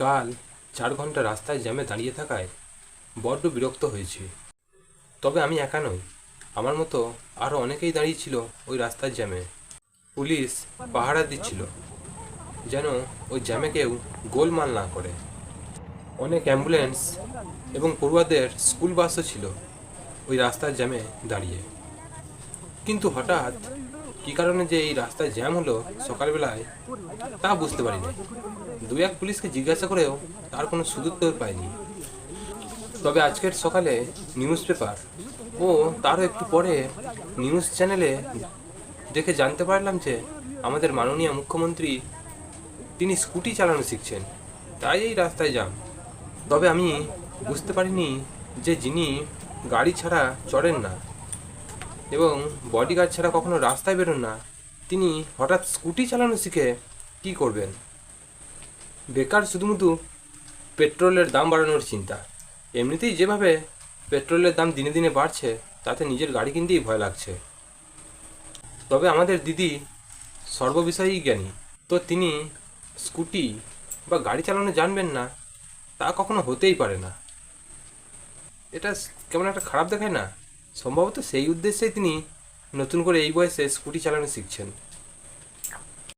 কাল চার ঘণ্টা রাস্তায় জ্যামে দাঁড়িয়ে থাকায় বড্ড বিরক্ত হয়েছি। তবে আমি একা নই। আমার মতো আরও অনেকেই দাঁড়িয়েছিল ওই রাস্তার জ্যামে। পুলিশ পাহারা দিচ্ছিল যেন ওই জ্যামে কেউ গোলমাল না করে। অনেক অ্যাম্বুলেন্স এবং পড়ুয়াদের স্কুল বাসও ছিল ওই রাস্তার জ্যামে দাঁড়িয়ে। কিন্তু হঠাৎ কী কারণে যে এই রাস্তায় জ্যাম হলো সকালবেলায় তা বুঝতে পারিনি। দু এক পুলিশকে জিজ্ঞাসা করেও তার কোনো সুদুত্তর পায়নি। তবে আজকের সকালে নিউজ পেপার ও তারও একটু পরে নিউজ চ্যানেলে দেখে জানতে পারলাম যে আমাদের মাননীয় মুখ্যমন্ত্রী তিনি স্কুটি চালানো শিখছেন, তাই এই রাস্তায় যান। তবে আমি বুঝতে পারিনি যে যিনি গাড়ি ছাড়া চড়েন না এবং বডিগার্ড ছাড়া কখনো রাস্তায় বেরোন না, তিনি হঠাৎ স্কুটি চালানো শিখে কি করবেন? বেকার শুধুমুধু পেট্রোলের দাম বাড়ানোর চিন্তা। এমনিতেই যেভাবে পেট্রোলের দাম দিনে দিনে বাড়ছে, তাতে নিজের গাড়ি কিনতেই ভয় লাগছে। তবে আমাদের দিদি সর্ববিষয়ই জ্ঞানী। তো তিনি স্কুটি বা গাড়ি চালানো জানবেন না, তা কখনো হতেই পারে না। এটা কেমন একটা খারাপ দেখায় না? সম্ভবত সেই উদ্দেশ্যেই তিনি নতুন করে এই বয়সে স্কুটি চালানো শিখছেন।